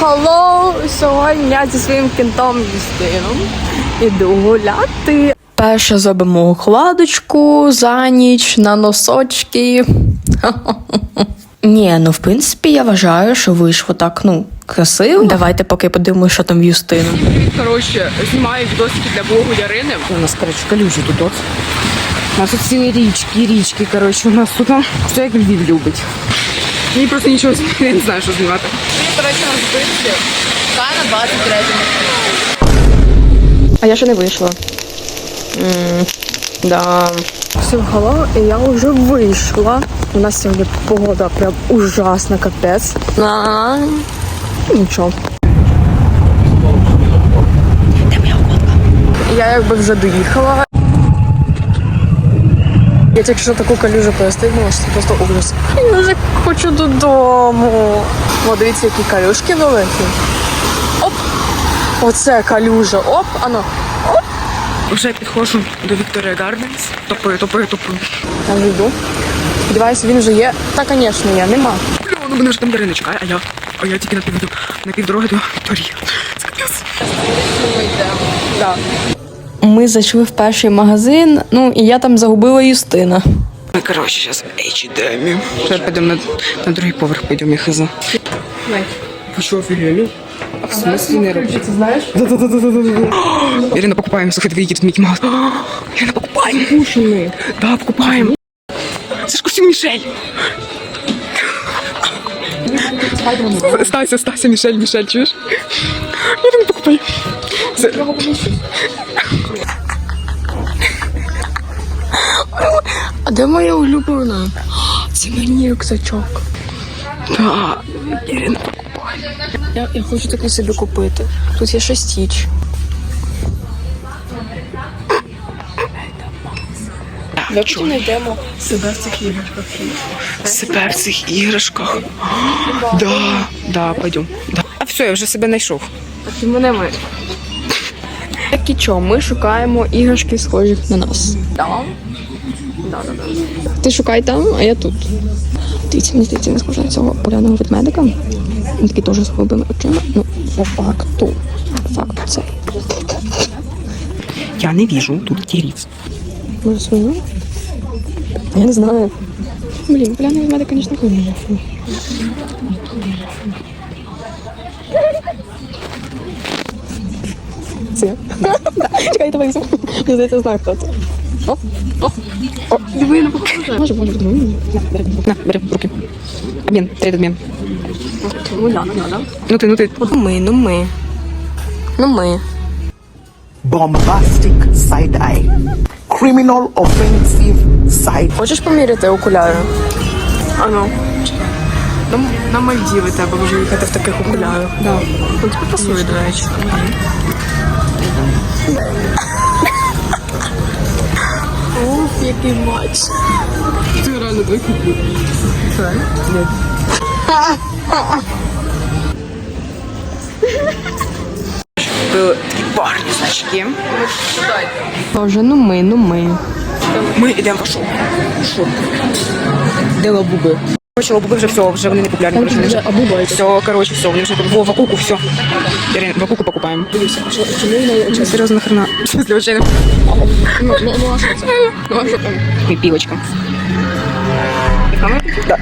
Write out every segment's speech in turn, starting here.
Hello! Сьогодні я зі своїм кінтом Юстином іду гуляти. Перше зробимо укладочку за ніч на носочки. Ні, ну в принципі я вважаю, що вийшло так, ну, красиво. Давайте поки подивимося, що там в Юстину. Коротше, знімаю відосики для блогу Ярини. У нас, коротше, калюжі тут от. У нас тут цілі річки, річки, коротше, у нас тут все як Львів любить. Мені просто нічого я не знаю, що знімати. Коротше, на збитки. на 23 А я ще не вийшла. М, Да. Все, хало, і я вже вийшла. У нас сьогодні погода прям ужасна, капець. А, Нічого. Я якби вже доїхала. Я тільки що таку калюжу перестигнула, що це просто ужас. Я вже хочу додому. О, дивіться, які калюшки великі. Оп! Оце калюжа. Оп, ано. Оп! Вже підходжу до Вікторія Гарденс. Топаю, топаю, топаю. Я вже йду. Сподіваюся, він вже є. Та, звісно, є, нема. Бля, ну мене вже там Ярина чекає, а я, а я тільки на пів, на півдороги до Вікторії. Це капець. Да. Ми зайшли в перший магазин, ну і я там загубила Юстина. Ми, коротше, зараз в H&M. Зараз підемо на, на другий поверх, підемо я хаза. Ви що? А в смысле не робити? Ірина, покупаємо, слухайте, ви які тут Мікі Маус. Ірина, покупаємо. Пушений. Да, покупаємо. Це ж костюм Мішель. Стася, Стася, Мішель, Мішель, чуєш? Ірина, покупай. Це... А де моя улюблена? Це мені рюкзачок. Да. Ірина, Я, я хочу такий собі купити. Тут є ще стіч. Давайте знайдемо себе в цих іграшках. себе в цих іграшках. Да, да, пойдем. Да. А все, я вже себе знайшов. Так і мене ми. Так і чо, ми шукаємо іграшки, схожих на нас. Там? Да, да, да. Ти шукай там, а я тут. Дивіться, мені здається, не схоже на цього поляного ведмедика. Він такий теж з голубими очима. Ну, по факту. По факту це. Я не вижу тут тірів. Може свину? Я не знаю. Блін, поляний ведмедик, звісно, хуйня. Це. Чекай, давай. Мені здається, знаю, хто це. О, о, о, диви, не. Може. На, бери. В руки. Обмін, трейд обмін. Ну, да, ну, да. Ну ти, ну ти. Ну ми, ну ми. Ну ми. bombastic side eye, criminal offensive side Хочеш поміряти окуляри? Ану. На, на Мальдіви тебе вже їхати в таких окулярах. Да. Ну, тобі пасує, до речі. Який матч. Ти реально так купив. Такі парні значки. Боже, ну ми, ну ми. Ми йдемо в шоу. Шоу. Де лабуби? Короче, лабуби вже все, вже вони не популярні. Короче, вони вже... Абуба. Все, короче, все, вони вже Во, вакуку, все. Ирина, вакуку покупаємо. Серйозно, нахрена? В смысле, очей не Ну, ну, ну, а що це? Ну, а що там? І півочка. Да.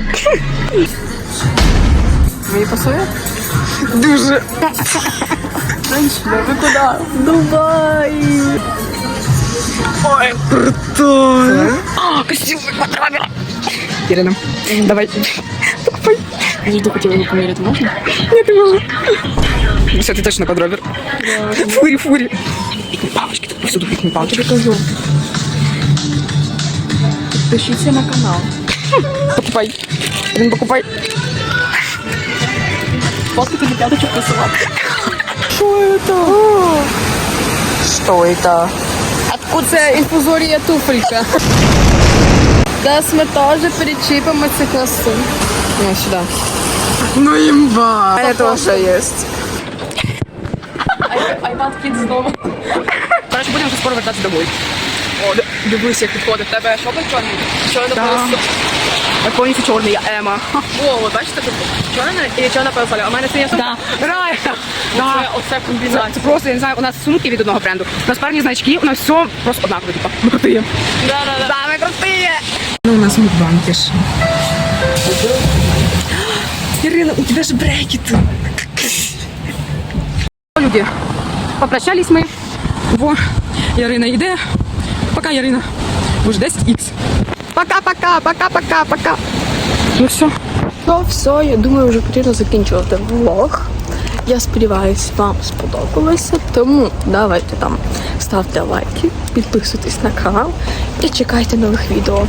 Мені пасує? Дуже. Женщина, ви куди? Дубай! Ой, круто. А, костюм квадробера. Ирина, давай. Покупай. Я завжди хотіла його поміряти, можна? Нет, не могу. Все, ты точно квадробер. Фури, фури. Палочки, тут повсюду пикни палочки. Кажу. Підпишіться на канал. Покупай. Ирина, покупай. Фотки тобі п'яточок посилати. Що це? Що це? Откуда це інфузорія туфелька? Зараз ми теж перечіпимо цих носи. Ну, сюди. Ну имба. Это тоже есть. Айпад Kids знову. Короче, будем уже скоро вертаться домой. О, д- дивись, як підходить. Тебе що був чорний? Чорна Да. полоса. Я повністю чорний, я Ема. О, ви бачите, тут чорна і чорна полоса. А в мене синя сумка. Реально. Да. Це оце Це, комбінація. це просто, я не знаю, у нас сумки від одного бренду. У нас парні значки, у нас все просто однаково, типа. Ми крутые. Да, да, да. Да, ми крутые. У нас мукбанкиш. Ирина, у тебя же брекеты. Люди, попрощались ми. Во, Ярина йде. Пока, Ярина. Уже 10х. Пока-пока, пока-пока, пока. Ну все. Ну все, я думаю, вже потрібно закінчувати влог. Я сподіваюся, вам сподобалося. Тому давайте там ставте лайки, підписуйтесь на канал і чекайте нових відео.